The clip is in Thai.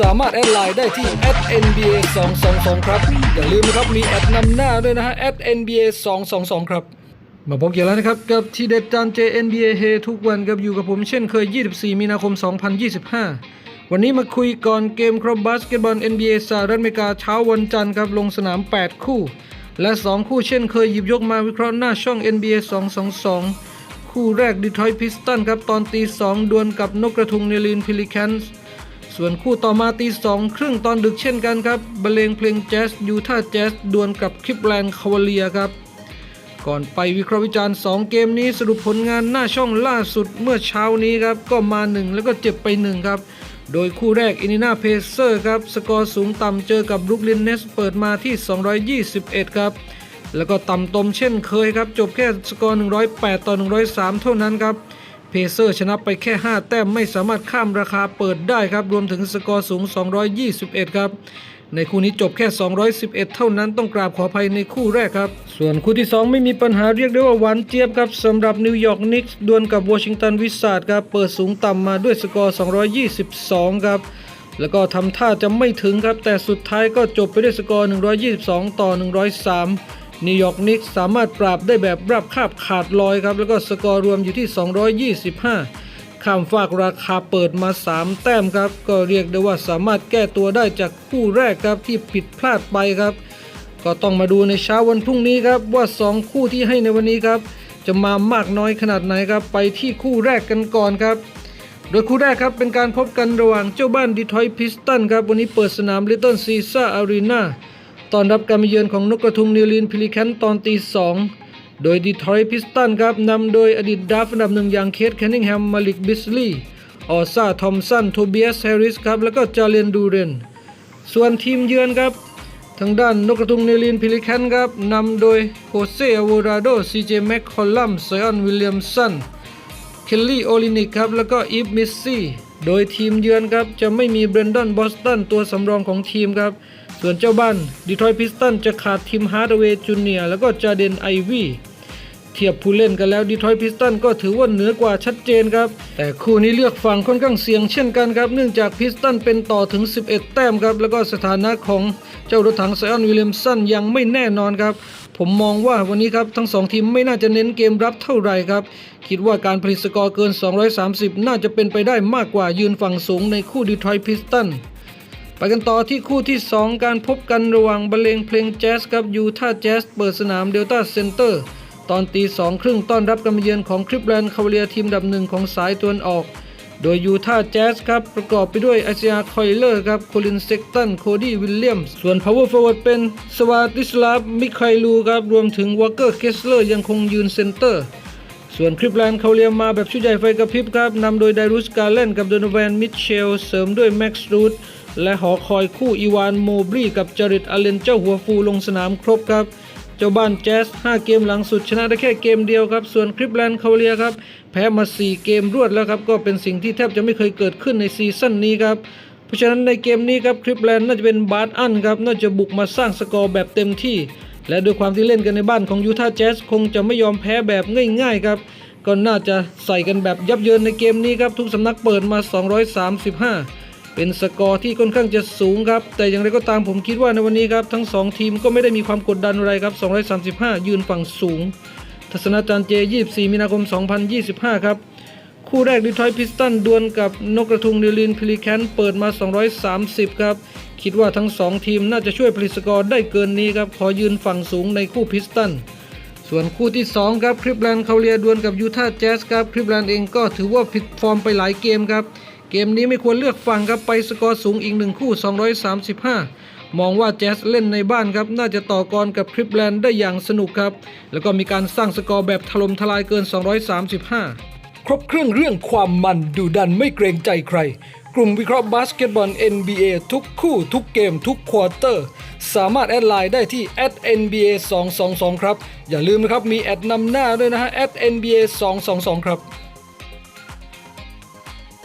สามารถแอดไลน์ได้ที่ @nba 222ครับ อย่าลืมนะครับมีแอดนำหน้าด้วยนะฮะ @nba 222ครับ มาพบกันแล้วนะครับ กับทีเด็ดจาน JNBA เฮทุกวันกับอยู่กับผมเช่นเคย 24 มีนาคม 2025 วันนี้มาคุยก่อนเกมครับบาสเกตบอล NBA สหรัฐอเมริกาเช้าวันจันทร์ครับลงสนาม 8 คู่ และ 2 คู่เช่นเคยหยิบยกมาวิเคราะห์หน้าช่อง NBA 222 คู่แรกดีทรอยต์พิสตันครับตอนตี 2 ดวลกับนกกระทุงเนลินพิลิแคนส์ ส่วนคู่ต่อมาตีสองครึ่งตอนดึกเช่นกันครับบรรเลงเพลงแจ๊สยูทาแจ๊สดวลกับคลิปแลนด์คาวเลียครับ ก่อนไปวิเคราะห์วิจารณ์ 2 เกมนี้สรุปผลงานหน้าช่องล่าสุดเมื่อเช้านี้ครับก็มา 1 แล้วก็เจ็บไป 1 ครับ โดยคู่แรกอิน i นาเพเซอร์ครับ สกอร์สูงต่ำเจอกับบรุกลินเนสเปิดมาที่ 221 ครับ แล้วก็ต่ำตมเช่นเคยครับ จบแค่สกอร์ 108 ต่อ 103 เท่านั้นครับ เพเซอร์ชนะไปแค่ 5 แต้มไม่สามารถข้ามราคาเปิดได้ครับ รวมถึงสกอร์สูง 221 ครับ ในคู่นี้จบแค่ 211 เท่านั้นต้องกราบขออภัยในคู่แรกครับ ส่วนคู่ที่ 2 ไม่มีปัญหาเรียกได้ว่าหวานเจี๊ยบครับสำหรับนิวยอร์กนิกส์ดวลกับวอชิงตันวิสซาร์ดครับ เปิดสูงต่ำมาด้วยสกอร์ 222 ครับแล้วก็ทำท่าจะไม่ถึงครับ แต่สุดท้ายก็จบไปด้วยสกอร์ 122 ต่อ 103 นิวยอร์กนิกสามารถปราบได้แบบราบคาบขาดลอยครับ แล้วก็สกอร์รวมอยู่ที่ 225 ข้ามฝากราคาเปิดมา 3 แต้มครับ ก็เรียกได้ว่าสามารถแก้ตัวได้จากคู่แรกครับที่ผิดพลาดไปครับ ก็ต้องมาดูในเช้าวันพรุ่งนี้ครับว่า 2 คู่ที่ให้ในวันนี้ครับ จะมามากน้อยขนาดไหนครับ ไปที่คู่แรกกันก่อนครับโดยคู่แรกครับเป็นการพบกันระหว่างเจ้าบ้านดีทรอยพิสตันครับวันนี้เปิดสนามลิตเติ้ลซีซ่าอารีนา ตอนรับการมาเยือนของนกกระทุงนิวลินพิลิแคนตอนตีสองโดยดีทรอยพิสตันครับนำโดยอดีตดาฟอันดับหนึ่งอย่างเคทแคนนิงแฮมมาลิกบิสลีย์ออซ่าทอมสันโทเบียสแฮริสครับแล้วก็จาเลนดูเรนส่วนทีมเยือนครับ ทางด้านนกกระทุงเนลินพิลิแคนครับนำโดยโฮเซอโวราโดซีเจแมคคอลลัมไซออนวิลเลียมสันเคลลี่โอลินิกครับแล้วก็อีฟมิสซี่โดยทีมเยือนครับจะไม่มีเบรนดอนบอสตันตัวสำรองของทีมครับ ส่วนเจ้าบ้านดีทรอยต์พิสตันจะขาดทีมฮาร์ดเวย์จูเนียแล้วก็จาเดนไอวีเทียบผู้เล่นกันแล้วดีทรอยต์พิสตันก็ถือว่าเหนือกว่าชัดเจนครับ แต่คู่นี้เลือกฝั่งค่อนข้างเสี่ยงเช่นกันครับ เนื่องจากพิสตันเป็นต่อถึง 11 แต้มครับ แล้วก็สถานะของเจ้ารถถังไซออนวิลเลียมสันยังไม่แน่นอนครับ ผมมองว่าวันนี้ครับทั้งสองทีมไม่น่าจะเน้นเกมรับเท่าไหร่ครับ คิดว่าการผลิตสกอร์เกิน 230 น่าจะเป็นไปได้มากกว่ายืนฝั่งสูงในคู่ดีทรอยต์พิสตัน ไปกันต่อที่คู่ที่ 2 การพบกันระหว่างบรรเลงเพลงแจ๊สกับยูท่าแจ๊สเปิดสนามเดลต้าเซ็นเตอร์ตอนตีสองครึ่งต้อนรับการมาเยือนของคริปแลนด์คาวเลียทีมดับหนึ่งของสายตะวันออก โดยยูท่าแจ๊สครับ ประกอบไปด้วยไอเซียคอยเลอร์ครับโคลินเซ็กตันโคดี้วิลเลียมส่วน power forward เวดเป็นสวาติสลาฟมิคไคลูครับ รวมถึงวอ l เกอร์เคสเลอร์ยังคงยืนเซนเตอร์ ส่วนคลิปแลนด์เขาเรียมมาแบบชุดใหญ่ไฟกระพริบครับนำโดยไดรุสการเลนกับโดนแวนมิเชลเสริมด้วยแม็กซ์รูด และหอคอยคู่อีวานโมบรีกับจริตอเลนเจ้าหัวฟูลงสนามครบครับ เจ้าบ้านแจ๊ส5 เกมหลังสุดชนะได้แค่เกมเดียวครับ ส่วนคลิปแลนด์เขาเรียครับ แพ้มา 4 เกมรวดแล้วครับ ก็เป็นสิ่งที่แทบจะไม่เคยเกิดขึ้นในซีซั่นนี้ครับเพราะฉะนั้นในเกมนี้ครับคลิปแลนด์น่าจะเป็นบาร์อันครับน่าจะบุกมาสร้างสกอร์แบบเต็มที่ และด้วยความที่เล่นกันในบ้านของยูทาห์แจ๊สคงจะไม่ยอมแพ้แบบง่ายๆครับก็น่าจะใส่กันแบบยับเยินในเกมนี้ครับทุกสำนักเปิดมา 235 เป็นสกอร์ที่ค่อนข้างจะสูงครับ แต่อย่างไรก็ตามผมคิดว่าในวันนี้ครับ ทั้ง 2 ทีมก็ไม่ได้มีความกดดันอะไรครับ 235 ยืนฝั่งสูง ทัศนาจารย์เจ 24 มีนาคม 2025 ครับ คู่แรกดีทรอยต์พิสตันดวลกับนกกระทุงดิลินพิลิแคนเปิดมา 230 ครับ คิดว่าทั้ง 2 ทีมน่าจะช่วยผลิตสกอร์ได้เกินนี้ครับ ขอยืนฝั่งสูงในคู่พิสตันส่วนคู่ที่ 2 ครับคลิปแลนด์เขาเรียดวลกับยูทาห์แจ๊สครับคลิปแลนด์เองก็ถือว่าผิดฟอร์มไปหลายเกมครับ เกมนี้ไม่ควรเลือกฝั่งครับไปสกอร์สูงอีกหนึ่งคู่ 235 มองว่าแจ๊สเล่นในบ้านครับ น่าจะต่อกรกับคลิปแลนด์ได้อย่างสนุกครับ แล้วก็มีการสร้างสกอร์แบบถล่มทลายเกิน 235 ครบเครื่องเรื่องความมันดูดันไม่เกรงใจใคร กลุ่มวิเคราะห์บาสเกตบอล NBA ทุกคู่ทุกเกมทุกควอเตอร์ สามารถแอดไลน์ได้ที่ @nba 222ครับ อย่าลืมนะครับมีแอดนำหน้าด้วยนะฮะ @nba 222ครับ